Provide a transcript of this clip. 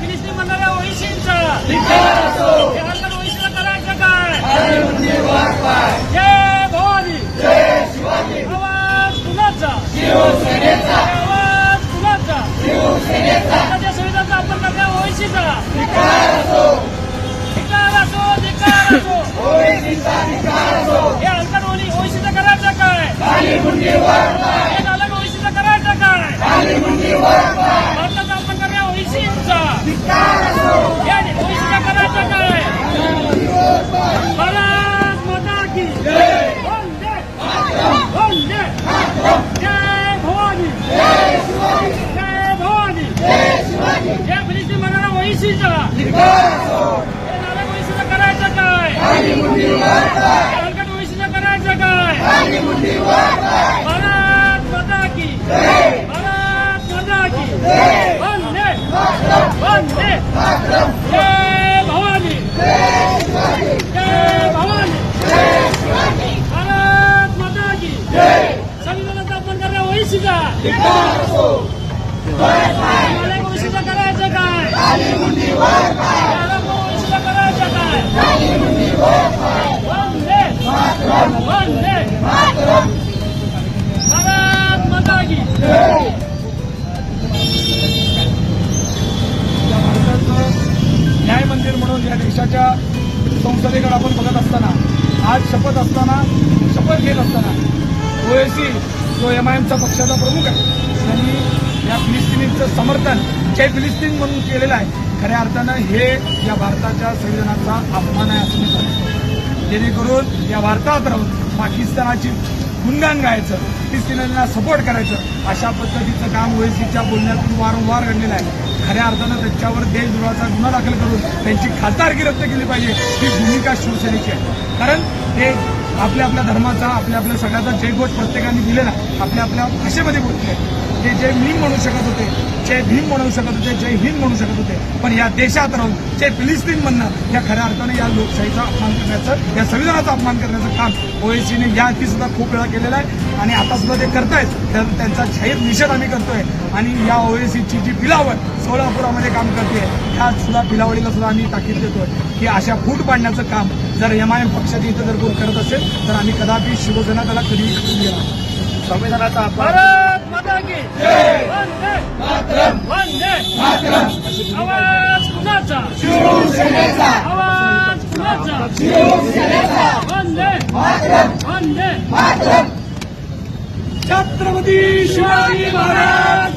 फिलिस्तीन बनणाऱ्या ओळीशींचा ओळीशीला करायचं काय? जय भवानी. आवाज कुणाचा? आवाज कुणाचा? भारताच्या संविधानाचा आपण करणाऱ्या ओळीशीचा निकार असो निकार असो. हे अंतर ओळी ओळीशीचा करायचं काय? ओळशीचं करायचं काय? हलकट ओळशीचं करायचं काय? भारत माता की. भारत माता की. वंदे. वंदे. जय भवानी. जय भवानी. भारत माता की. संविधानाचा अपमान करण्या ओळशीचा मला ओळशीचा न्याय मंदिर म्हणून या देशाच्या संसदेकडे आपण बघत असताना आज शपथ असताना शपथ घेत असताना ओएसी जो एम आय एमचा पक्षाचा प्रमुख आहे त्यांनी या फिलिस्तिनींचं समर्थन जय फिलिस्तीन म्हणून केलेलं आहे. खऱ्या अर्थानं हे या भारताच्या संविधानाचा अपमान आहे असं मी समजतो जेणेकरून या भारतात राहून पाकिस्तानाची गुणगान गायचं फिलिस्तीनांना सपोर्ट करायचं अशा पद्धतीचं काम ओएसीच्या बोलण्यातून वारंवार घडलेलं आहे. खऱ्या अर्थानं त्यांच्यावर देशद्रोहाचा गुन्हा दाखल करून त्यांची खासदारकी रद्द केली पाहिजे ही भूमिका शिवसेनेची आहे. कारण ते आपल्या आपल्या धर्माचा आपल्या आपल्या सगळ्याचा जयघोष प्रत्येकाने दिलेला आपल्या आपल्या भाषेमध्ये बोलते ते जय भीम म्हणू शकत होते जय भीम म्हणू शकत होते जय हिंद म्हणू शकत होते. पण या देशात राहून जय फिलिस्तीन म्हणणं या खऱ्या अर्थाने या लोकशाहीचा अपमान करण्याचं या संविधानाचा अपमान करण्याचं काम ओएसीने या आधी सुद्धा खूप वेळा केलेलं आहे आणि आता सुद्धा ते करतायत. तर त्यांचा जाहीर निषेध आम्ही करतोय. आणि या ओएसीची जी बिलावट सोलापुरामध्ये काम करते. ह्या सुद्धा पिलावडीला सुद्धा आम्ही ताकीद देतोय की अशा फूट पाडण्याचं काम जर एम आय एम पक्षाच्या इथं जर कोण करत असेल तर आम्ही कदापि शिवसेना त्याला नाही. संविधानाचा की आवाज कुणाचा? आवाज कुणाचा? छत्रपती शिवाजी महाराज